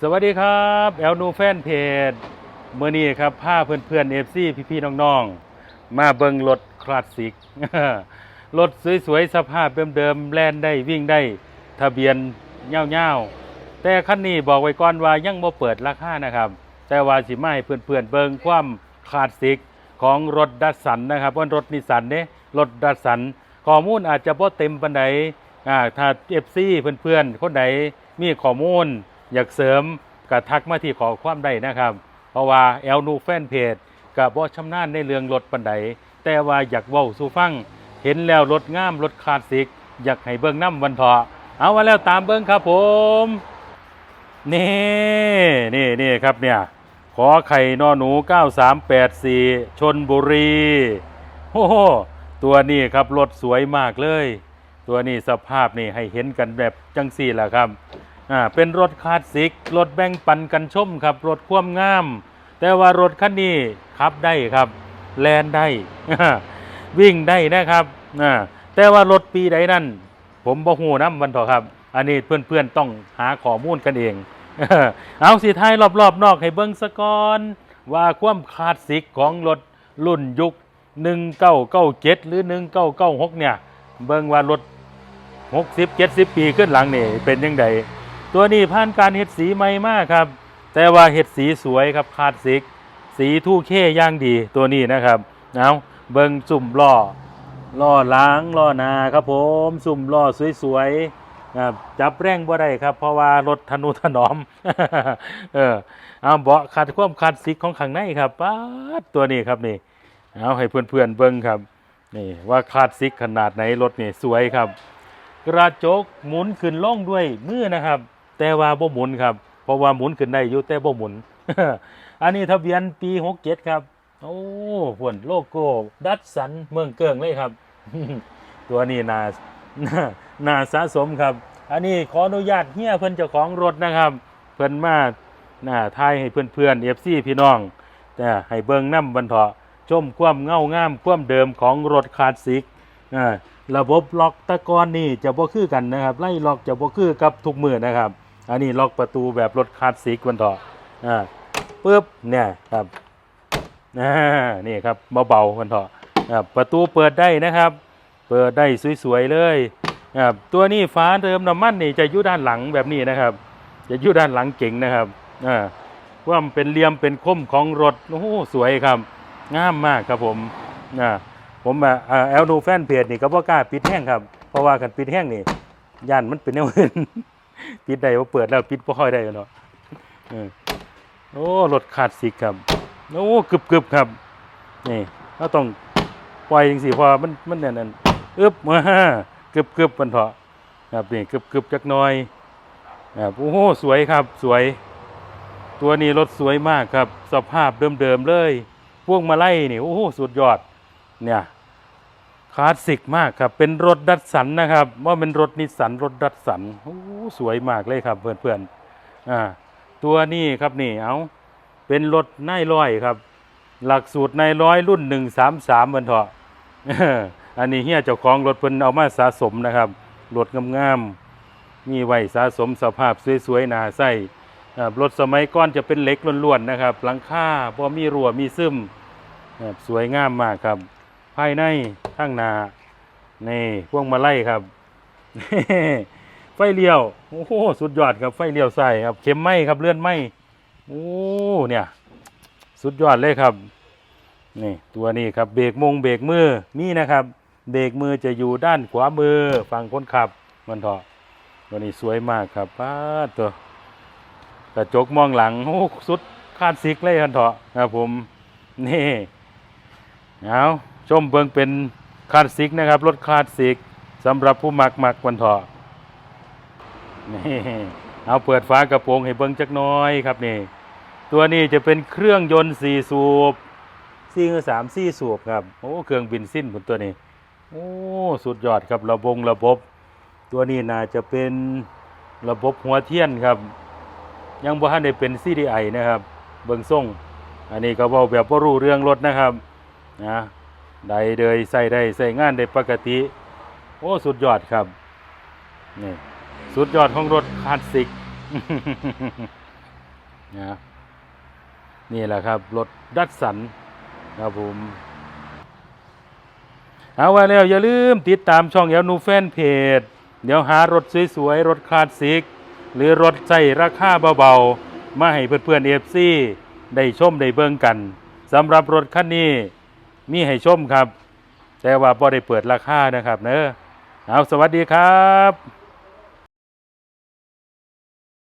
สวัสดีครับแอลนูแฟนเพจเมื่อนี้ครับพาเพื่อนๆเอฟซีพี่ๆน้องๆ มาเบิงรถคลาสสิกรถสวยๆ สภาพเดิมๆแล่นได้วิ่งได้ทะเบียนเง่าๆ แต่คันนี้บอกไว้ก่อนว่ายังบ่เปิดราคานะครับ แต่ว่าสิมาให้เพื่อนๆเบิงความคลาสสิกของรถดัสสันนะครับว่ารถนิสสันเนี่ยรถดัสสันข้อมูลอาจจะบ่เต็มปานใดอ่าถ้าเอฟซีเพื่อนๆ คนใดมีข้อมูล อยากเสริมก็ทักมาที่ขอความได้นะครับ เพราะว่าแอลนูแฟนเพจกับบ่ชำนาญในเรื่องรถปันใดแต่ว่าอยากเว้าสู่ฟัง เห็นแล้วรถงามรถคลาสสิก อยากให้เบิ่งน้ำวันเถาะเอามาแล้วตามเบิ่งครับผม นี่นี่นี่ครับเนี่ยขอไข่นอหนู 9384 ชนบุรีโอ้โหตัวนี้ครับรถสวยมากเลย ตัวนี้สภาพนี่ให้เห็นกันแบบจังสี่แหละครับ อ่าเป็นรถคลาสสิกรถแบ่งปันกันชมครับ รถความงาม แต่ว่ารถคันนี้ขับได้ครับแลนได้วิ่งได้นะครับอ่าแต่ว่ารถปีใดนั่นผมบ่ฮู้น้ำวันเถอครับ อันนี้เพื่อนๆต้องหาข้อมูลกันเอง เอาสิท้ายรอบๆ นอกให้เบิ่งสะกอนว่าความคลาสสิกของรถรุ่นยุค 1997 หรือ 1996 เนี่ย เบิ่งว่ารถ 60 70 ปีขึ้นหลังนี่เป็นยังไง ตัวนี้ผ่านการเฮ็ดสีใหม่มากครับ แต่ว่าเฮ็ดสีสวยครับคาสสิก สีทู่เข้ย่างดีตัวนี้นะครับเอาเบิงสุ่มล้อล้อล้างล้อนาครับผมสุ่มล้อสวยๆครับจับแรงบ่ได้ครับ เพราะว่ารถทนุถนอม เออเอาเบาะขัดความคลาสสิกของข้างในครับป๊าตัวนี้ครับนี่เอาให้เพื่อนๆเบิ่งครับนี่ว่าคาสสิกขนาดไหนรถนี่สวยครับ กระจกหมุนขึ้นล่องด้วยมือนะครับ แต่ว่าบ่หมุนครับ เพราะว่าหมุนขึ้นได้อยู่แต่บ่หมุน อันนี้ทะเบียนปี67ครับ โอ้ผวนโลโก้ดัตสันเมืองเกิงเลยครับ ตัวนี้นานานาสะสมครับ อันนี้ขออนุญาตเฮียเพิ่อนเจ้าของรถนะครับ เพิ่อนมาหน้าทายให้เพื่อนๆ FC พี่น้องแต่ให้เบิ่งน้ำบรรเทาะชมความเงางามความเดิมของรถคลาสสิกอ่าระบบล็อกตะกอนนี่จะบ่คือกันนะครับ ไล่ล็อกจะบ่คือกับทุกมือนะครับ อันนี้ล็อกประตูแบบรถคลาสสิกบรรเทาะอ่าปึ๊บเนี่ยครับอ่านี่ครับเบาๆบรรเทาะอ่าประตูเปิดได้นะครับ เปิดได้สวยๆเลยครับตัวนี้ฝาเติมน้ำมันนี่จะอยู่ด้านหลังแบบนี้นะครับ จะอยู่ด้านหลังเก่งนะครับอ่าว่ามันเป็นเหลี่ยมเป็นคมของรถโอ้โหสวยครับงามมากครับผมอ่าผมอะแอลดูแฟนเพจนี่ก็บ่กล้าปิดแห้งครับ เพราะว่ากันปิดแห้งนี่ย่านมันเป็นแนวอื่น ปิดได้ว่าเปิดแล้วปิดบ่ค่อยได้เนาะโอ้รถขาดสิกครับโอ้กึบกึบครับนี่เราต้องปล่อยจังสิพอมันมันเนี่ยนั่นอึบมากึบกึบมันเถาะครับนี่กึบกึบจักหน่อยครับโอ้โหสวยครับสวย ตัวนี้รถสวยมากครับ สภาพเดิมๆเลย พวงมาไลัยนี่โอ้โหสุดยอดเนี่ย คลาสสิกมากครับ เป็นรถดัตสันนะครับว่าเป็นรถนิสสันรถดัตสันโอ้สวยมากเลยครับเพื่อนๆอ่าตัวนี้ครับนี่เอาเป็นรถนายร้อยครับ หลักสูตรนายร้อยรุ่นหนึ่งสามสามบรรเทาะอันนี้เฮียเจ้าของรถเพิ่นเอามาสะสมนะครับรถงามๆมีไว้สะสมสภาพสวยๆหนาใส่รถสมัยก่อนจะเป็นเหล็กล้วนๆนะครับ หลังคาพอมีรั่วมีซึมสวยงามมากครับ ภายใน ข้างหน้านี่พวงมาลัยครับไฟเลี้ยวโอ้โหสุดยอดครับไฟเลี้ยวใส่ครับเข็มไหมครับเลื่อนไหมโอ้เนี่ย สุดยอดเลยครับนี่ตัวนี้ครับเบรกมงเบรกมือนี่นะครับเบรกมือจะอยู่ด้านขวามือฝั่งคนขับมันเถอะตัวนี้สวยมากครับป้าตัวกระจกมองหลังโอ้สุดคาดซิกเลยคันเถาะครับผมนี่เอาชมเบิงเป็น คลาดซิกนะครับ รถคลาดซิกสำหรับผู้มักมักวันเถาะนี่เอาเปิดฝากระโปรงให้เบิ้งจักน้อยครับนี่ ตัวนี้จะเป็นเครื่องยนต์สี่สูบสี่คือสามสี่สูบครับ โอ้เครื่องบินสิ้นผมตัวนี้ โอ้สุดยอดครับระบงระบบ ตัวนี้น่าจะเป็นระบบหัวเทียนครับ ยังบ่ทันได้เป็น CDI นะครับ เบิ่งส่งอันนี้ก็เว้าแบบบ่รู้เรื่องรถนะครับนะ ได้เลยใส่ได้ใส่งานได้ปกติ โอ้สุดยอดครับนี่สุดยอดของรถคลาสสิกนะนี่แหละครับ รถดัตสันครับผมเอาไว้แล้ว อย่าลืมติดตามช่องเอลนูแฟนเพจ เดี๋ยวหารถสวยๆ รถคลาสสิก หรือรถใจราคาเบาๆ มาให้เพื่อนๆเอฟซีได้ชมได้เบิ่งกันสำหรับรถคันนี้ มีให้ชมครับ แต่ว่าบ่ได้เปิดราคานะครับเนอะเอาสวัสดีครับ